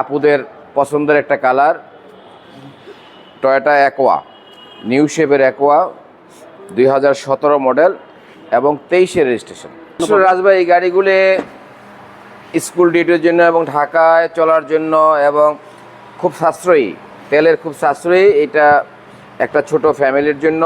আপুদের পছন্দের একটা কালার টয়োটা অ্যাকোয়া নিউ শেপের অ্যাকোয়া দুই হাজার সতেরো মডেল এবং তেইশের রেজিস্ট্রেশন রাজভাই এই গাড়িগুলি স্কুল ডিউটির জন্য এবং ঢাকায় চলার জন্য এবং খুব সাশ্রয়ী, তেলের খুব সাশ্রয়ী, এটা একটা ছোট ফ্যামিলির জন্য,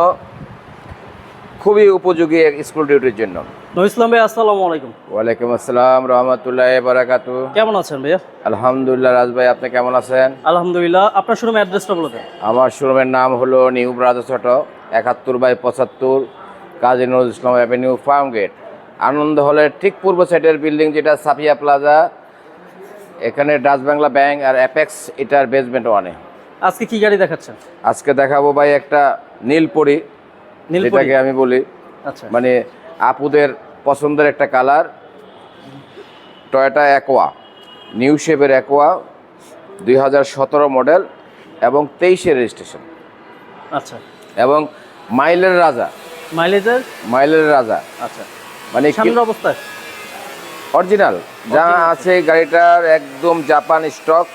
খুবই উপযোগী স্কুল ডিউটির জন্য। ইসলাম ভাই আসসালামু আলাইকুম। ওয়ালাইকুম আসসালাম রহমতুল্লাহ বারাকাতু। কেমন আছেন ভাইয়া? আলহামদুলিল্লাহ রাজ ভাই আপনি কেমন আছেন? আলহামদুলিল্লাহ। আপনার শোরুম অ্যাড্রেসটা বলে দেন। আমার শোরুমের নাম হলো নিউ ব্রাদার্স ছোট একাত্তর বাই পঁচাত্তর Kazi Nazrul Islam Avenue Farm Gate. Ananda হলের ঠিক পূর্ব সাইডের বিল্ডিং যেটা সাফিয়া প্লাজা। এখানে ডাচ বাংলা ব্যাংক আর অ্যাপেক্স এটার বেসমেন্ট ওয়ানে আজকে কি গাড়ি দেখাচ্ছেন? আজকে দেখাবো ভাই একটা নীলপরি। নীলপরি। যেটাকে আমি বলি। আচ্ছা। মানে আপুদের পছন্দের একটা কালার টয়োটা অ্যাকোয়া নিউ শেপের অ্যাকোয়া দুই হাজার সতেরো মডেল এবং তেইশের রেজিস্ট্রেশন। আচ্ছা। এবং মাইলের রাজা। মাইলেজের মাইলের রাজা। আচ্ছা। মানে সামনের অবস্থা অরিজিনাল। যা আছে গাড়িটার একদম জাপান স্টক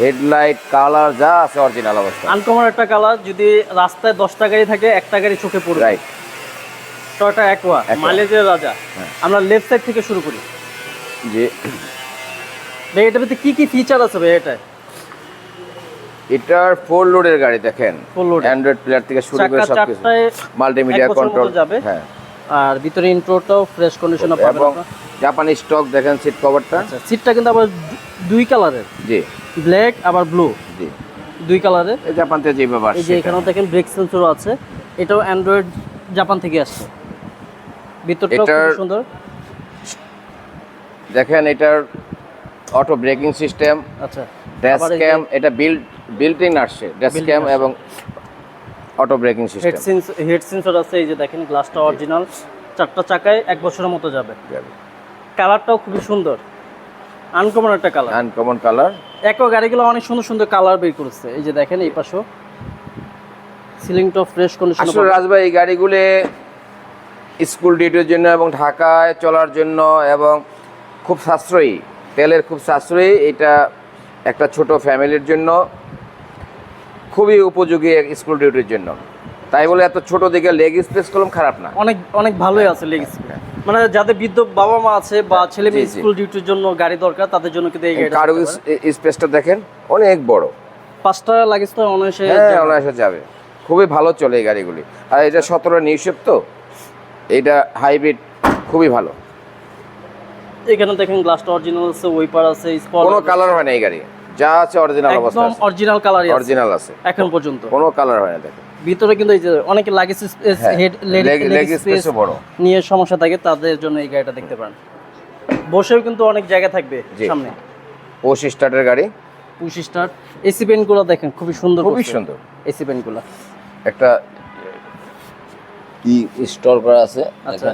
হেডলাইট কালার যা আছে অরিজিনাল অবস্থা। আনকমন একটা কালার যদি রাস্তায় দশটা গাড়ি থাকে একটা গাড়ি চোখে পড়বে। Right Toyota Aqua. মাইলেজের রাজা। হ্যাঁ। আমরা লেফট সাইড থেকে শুরু করি। যে ভাই এটার ভিতরে কি কি ফিচার আছে ভাই এটা এটার ফোর লোডের গাড়ি দেখেন। Full load। অ্যান্ড্রয়েড প্লেয়ার থেকে শুরু করে সবকিছু। চারটায় মাল্টিমিডিয়া কন্ট্রোল যাবে। হ্যাঁ। আর ভিতরে ইন্ট্রোটাও ফ্রেশ কন্ডিশনে পাবেন এবং জাপানি স্টক দেখেন সিট কভারটা সিটটা কিন্তু আবার দুই কালারের জি। ব্ল্যাক আবার ব্লু জি। দুই কালারের জাপান থেকে যেভাবে এই যে আসছে এখানেও দেখেন ব্রেক সেন্সরও আছে। এটাও অ্যান্ড্রয়েড জাপান থেকে আসছে। ভিতরটাও খুব সুন্দর। দেখেন এটার অটো ব্রেকিং সিস্টেম আচ্ছা। ড্যাশ ক্যাম এটা বিল্ড বিল্ট ইন আসছে ড্যাশ ক্যাম এবং auto braking system head system sense head sensor আছে এই যে দেখেন গ্লাসটা অরিজিনাল চারটা চাকায় এক বছরের মতো যাবে। কালারটাও খুবই সুন্দর। আনকমন একটা কালার আনকমন কালার একো গাড়িগুলো অনেক সুন্দর সুন্দর কালার বের করেছে। এই যে দেখেন এই পাশেও। সিলিংটাও ফ্রেশ কন্ডিশন আসলে রাজভাই এই গাড়িগুলি স্কুল ডিউটির জন্য এবং ঢাকায় চলার জন্য এবং খুব সাশ্রয়ী তেলের খুব সাশ্রয়ী। এটা একটা ছোট ফ্যামিলির জন্য খুবই উপযোগী স্কুল ডিউটির জন্য। তাই বলে এত ছোট দিকে লেগ স্পেস কলম খারাপ না। অনেক অনেক ভালোই আছে লেগ স্পেস। মানে যাদের বৃদ্ধ বাবা মা আছে বা ছেলে মেয়ে। স্কুল ডিউটির জন্য গাড়ি দরকার তাদের জন্য কিন্তু এই গাড়িটা কারও স্পেসটা দেখেন অনেক বড়। পাঁচটা লাগেজ তো অনায়াসে হ্যাঁ যাবে। অনায়াসে যাবে। খুবই ভালো চলে এই গাড়িগুলি। আর এটা সতেরো নিউশেপ তো? এটা হাইব্রিড খুবই ভালো। এখানে দেখেন গ্লাসটা অরিজিনাল আছে ওইপার আছে স্পট কোনো কালার হয় না এই গাড়ি। যা আছে অরিজিনাল অবস্থা একদম অরিজিনাল কালারই আছে। অরিজিনাল আছে। এখন পর্যন্ত। কোনো কালার হয় না দেখেন। ভিতরে কিন্তু এই যে অনেকে লাগেজ স্পেস হেড space ও বড়। নিয়ে সমস্যা থাকে তাদের জন্য এই গাড়িটা দেখতে পারেন। বসেও কিন্তু অনেক জায়গা থাকবে। সামনে। পোষ স্টার্টের গাড়ি। পুশ স্টার্ট এসি পেনগুলো দেখেন খুবই সুন্দর খুবই সুন্দর। এসি পেনগুলো একটা কি ইনস্টল করা আছে আচ্ছা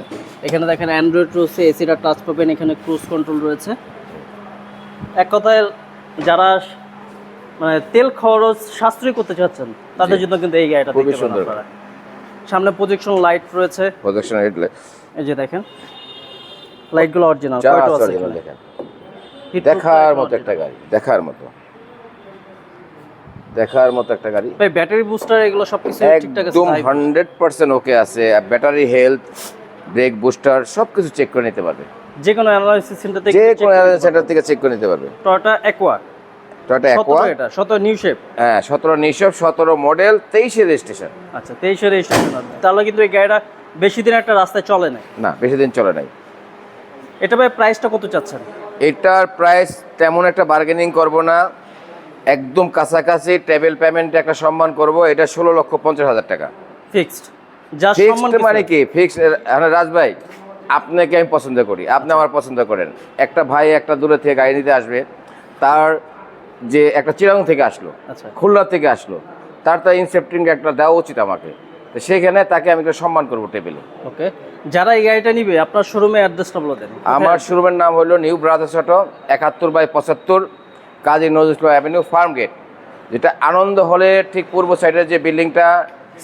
এখানে দেখেন অ্যান্ড্রয়েড রয়েছে এসিটা টাচ পাবেন এখানে ক্রুজ কন্ট্রোল রয়েছে। এক কথায় যারা মানে তেল খরচ সাশ্রয় করতে চাচ্ছেন তাদের জন্য কিন্তু এই গাড়িটা খুবই সুন্দর। সামনে প্রজেকশন লাইট রয়েছে। প্রদর্শন হেডলাইট এই যে দেখেন লাইটগুলো অরিজিনাল কয়টা আছে? দেখেন। দেখার মতো একটা গাড়ি দেখার মতো। দেখার মতো একটা গাড়ি। ভাই ব্যাটারি বুস্টার এগুলো সবকিছু ঠিকঠাক আছে একদম তাই? হান্ড্রেড পার্সেন্ট ওকে আছে। ব্যাটারি হেলথ ব্রেক বুস্টার সব কিছু চেক করে নিতে পারবে। যে কোনো অ্যানালাইসিস সেন্টার থেকে যে কোনো অ্যানালাইসিস সেন্টার থেকে চেক করে নিতে পারবে। টয়োটা অ্যাকোয়া টয়টা অ্যাকোয়া এটা সতেরো নিউ শেপ হ্যাঁ সতেরো নিশব সতেরো মডেল তেইশে রেজিস্ট্রেশন আচ্ছা তেইশে রেজিস্ট্রেশন তাহলে কিন্তু এই গাড়িটা বেশি দিন একটা রাস্তায় চলে না না বেশি দিন চলে নাই। এটা ভাই প্রাইসটা কত চাচ্ছেন? এটার প্রাইস তেমন একটা বার্গেনিং করব না। একদম কাছাকাছি টেবিল পেমেন্টে একটা সম্মান করব এটা ষোলো লক্ষ পঞ্চাশ হাজার টাকা। ফিক্সড ফিক্সড মানে কি? ফিক্স রাজ ভাই আপনাকে আমি পছন্দ করি আপনি আমার পছন্দ করেন। একটা ভাই একটা দূরে থেকে গাড়ি নিতে আসবে তার যে একটা চিরাং থেকে আসলো আচ্ছা। খুলনা থেকে আসলো তার তো ইনসেপ্টিং একটা দেওয়া উচিত আমাকে। তো সেখানে তাকে আমি একটু সম্মান করব টেবিলে ওকে। যারা এই গাড়িটা নিবে আপনার শোরুমে অ্যাড্রেসটা বলে দেন। আমার শোরুমের নাম হলো নিউ ব্রাদার্স অটো একাত্তর বাই পঁচাত্তর Kazi Nazrul Avenue Farm Gate যেটা আনন্দ হলে ঠিক পূর্ব সাইডের যে বিল্ডিংটা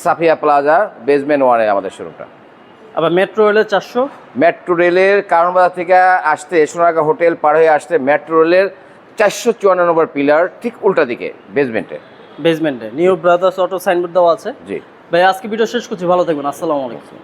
সাফিয়া প্লাজা বেসমেন্ট ওয়ানে আমাদের শোরুমটা আবার মেট্রো রেলের চারশো? মেট্রো রেলের কারণবাজার থেকে আসতে সোনারগাঁ হোটেল পার হয়ে আসতে মেট্রো রেলের চারশো চুয়ান্ন নম্বর পিলার ঠিক উল্টা দিকে বেসমেন্টে বেসমেন্টে নিউ ব্রাদার্স অটো সাইনবোর্ড দেওয়া আছে। জি। ভাই আজকে ভিডিও শেষ করছি ভালো থাকবেন। আসসালামু আলাইকুম।